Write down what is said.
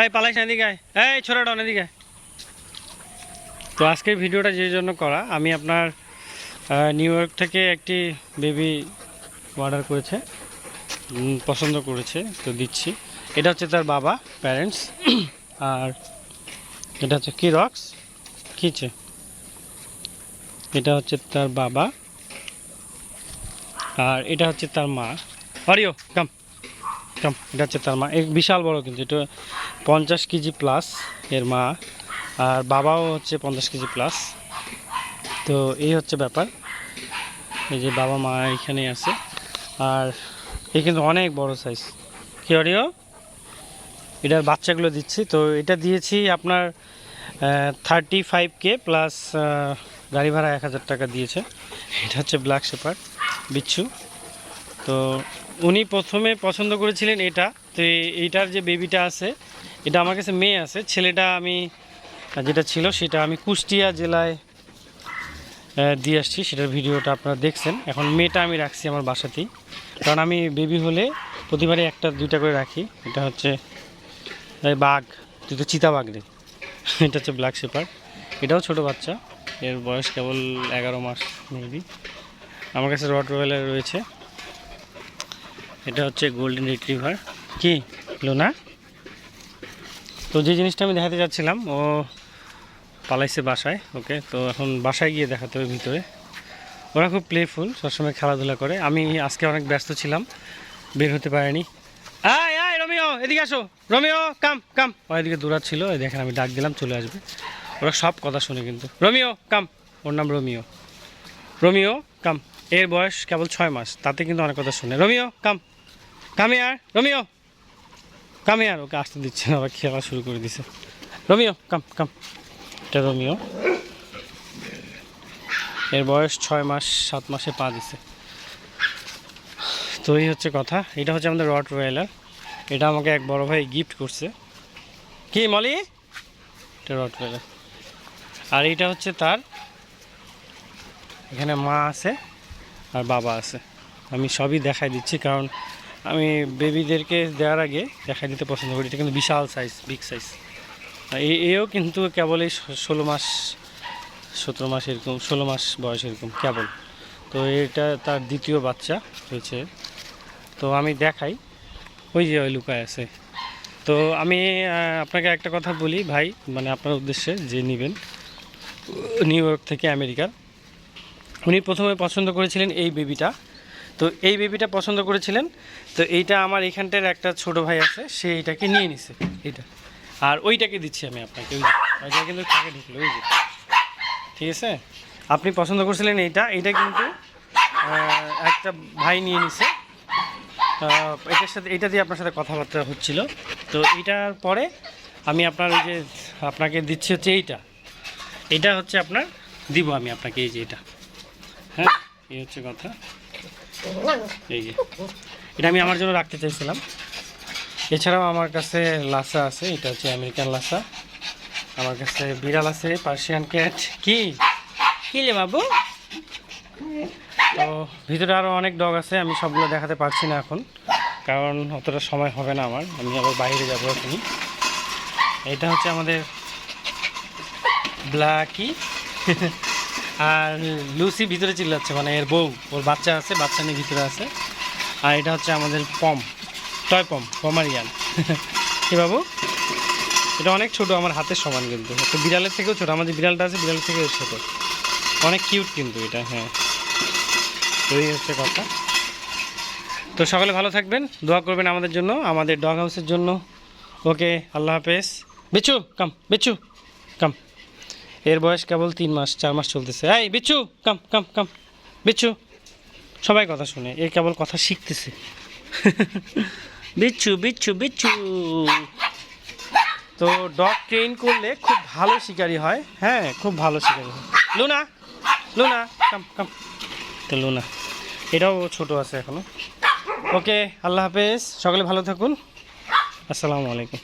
এই, পালাইস না। এই ছোড়াটা এদিকে তো আজকের ভিডিওটা যে জন্য করা, আমি আপনার নিউ ইয়র্ক থেকে একটি বেবি অর্ডার করেছে পছন্দ করেছে, তো দিচ্ছি। এটা হচ্ছে তার বাবা প্যারেন্টস আর এটা হচ্ছে কি রক্স কিছে এটা হচ্ছে তার বাবা। আর এটা হচ্ছে তার মা। হরিও কাম এটা হচ্ছে তার মা। এক বিশাল বড় কিন্তু, এটা পঞ্চাশ কেজি প্লাস এর মা। আর বাবাও হচ্ছে পঞ্চাশ কেজি প্লাস তো এই হচ্ছে ব্যাপার। এই যে বাবা, মা এখানে আছে। আর এই কিন্তু অনেক বড় সাইজ কি অডিও এটার বাচ্চাগুলো দিচ্ছি। তো এটা দিয়েছি আপনার থার্টি ফাইভ কে প্লাস গাড়ি ভাড়া এক হাজার টাকা দিয়েছে। এটা হচ্ছে ব্ল্যাক শেপার বিচ্ছু। তো উনি প্রথমে পছন্দ করেছিলেন এটা। তো এইটার যে বেবিটা আছে, এটা আমার কাছে মেয়ে আছে। ছেলেটা আমি, যেটা ছিল সেটা আমি কুষ্টিয়া জেলায় দিয়ে আসছি। সেটার ভিডিওটা আপনারা দেখছেন। এখন মেয়েটা আমি রাখছি আমার বাসাতেই। কারণ আমি বেবি হলে প্রতিবারই একটা, দুইটা করে রাখি। এটা হচ্ছে বাঘ। তুই তো চিতা বাঘ রে। এটা হচ্ছে ব্ল্যাক শেপার এটাও ছোট বাচ্চা। এর বয়স কেবল এগারো মাস মেবি আমার কাছে রড রয়েলার রয়েছে। এটা হচ্ছে গোল্ডেন রিট্রিভার কি? লোনা? তো যে জিনিসটা আমি দেখাতে যাচ্ছিলাম, ও পালাইছে বাসায়, ওকে? তো এখন বাসায় গিয়ে দেখাতে হবে ভিতরে। ওরা খুব প্লেফুল সবসময় খেলাধুলা করে। আমি আজকে অনেক ব্যস্ত ছিলাম, বের হতে পারিনি। আয় আয়, রমিও, এদিকে আসো। রমিও কাম কাম ও এদিকে দূরাচ্ছিল এই দেখেন আমি ডাক দিলাম, চলে আসবে। ওরা সব কথা শুনে কিন্তু। রমিও কাম ওর নাম রমিও। রমিও কাম এর বয়স কেবল ছয় মাস, তাতে কিন্তু অনেক কথা শুনে। রমিও কাম কামে আর রমিও আর ওকে আসতে দিচ্ছে না, আবার খেলা শুরু করে দিছে। রমিও কাম কাম এটা রমিও এর বয়স ছয় মাস, সাত মাসে পা দিছে। তো এই হচ্ছে কথা। এটা হচ্ছে আমাদের রট রয়েলার। এটা আমাকে এক বড় ভাই গিফট করছে। কি, মলি? এটা রট রয়েলার। আর এইটা হচ্ছে তার এখানে মা আছে আর বাবা আছে। আমি সবই দেখাই দিচ্ছি কারণ আমি বেবিদেরকে দেওয়ার আগে দেখাই দিতে পছন্দ করি। এটা কিন্তু বিশাল সাইজ বিগ সাইজ এও কিন্তু কেবল এই ষোলো মাস, সতেরো মাস এরকম, ষোলো মাস বয়স এরকম কেবল। তো এটা তার দ্বিতীয় বাচ্চা হয়েছে। তো আমি দেখাই। ওই যে ওই লুকায় আছে। তো আমি আপনাকে একটা কথা বলি ভাই মানে আপনার উদ্দেশ্যে যে নেবেন। নিউ ইয়র্ক থেকে আমেরিকার। উনি প্রথমে পছন্দ করেছিলেন এই বেবিটা। তো এই বেবিটা পছন্দ করেছিলেন। তো এইটা আমার এখানটার একটা ছোট ভাই আছে, সে এইটাকে নিয়ে নিছে, এইটা। আর ওইটাকে দিচ্ছি আমি আপনাকে, ওই ওইটা কিন্তু তাকে ঢুকলো, ওই যে। ঠিক আছে? আপনি পছন্দ করছিলেন এইটা এইটা কিন্তু একটা ভাই নিয়ে নিছে। এটার সাথে এটা দিয়ে আপনার সাথে কথাবার্তা হচ্ছিল। তো এইটার পরে আমি আপনার ওই যে, আপনাকে দিচ্ছি হচ্ছে এইটা। এটা হচ্ছে আপনার, দিব আমি আপনাকে এই যে এটা হ্যাঁ? এই হচ্ছে কথা। এটা আমি আমার জন্য রাখতে চাইছিলাম। এছাড়াও আমার কাছে লাসা আছে, এটা হচ্ছে আমেরিকান লাসা। আমার কাছে বিড়াল আছে, পার্সিয়ান ক্যাট। কি? কি রে বাবু? তো ভিতরে আরও অনেক ডগ আছে, আমি সবগুলো দেখাতে পারছি না এখন, কারণ অতটা সময় হবে না আমার, আমি আবার বাইরে যাব এখনই। এটা হচ্ছে আমাদের ব্ল্যাকি। আর লুসি ভিতরে চিল্লাচ্ছে মানে এর বউ, ওর বাচ্চা আছে, বাচ্চা নিয়ে ভিতরে আছে। আর এটা হচ্ছে আমাদের পম, টয় পম, পমারিয়ান। কি বাবু? এটা অনেক ছোট, আমার হাতের সমান কিন্তু। একটা বিড়ালের থেকেও ছোট, আমাদের বিড়ালটা আছে, বিড়ালের থেকেও ছোট। অনেক কিউট কিন্তু এটা হ্যাঁ। তো এই হচ্ছে কথা। তো সকলে ভালো থাকবেন, দোয়া করবেন আমাদের জন্য, আমাদের ডগ হাউসের জন্য। ওকে, আল্লাহ হাফেজ। বেচু কাম বেচু। এর বয়স কেবল তিন মাস, চার মাস চলতেছে। এই, বিচ্ছু কাম কাম কাম বিচ্ছু, সবাই কথা শুনে, এ কেবল কথা শিখতেছে। বিচ্ছু বিচ্ছু বিচ্ছু। তো ডগ ট্রেন করলে খুব ভালো শিকারি হয়। হ্যাঁ খুব ভালো শিকারি হয়। লুনা লুনা কাম কাম তো লুনা, এটাও ছোট আছে এখনও। ওকে, আল্লাহ হাফেজ। সকলে ভালো থাকুন। আসসালামু আলাইকুম।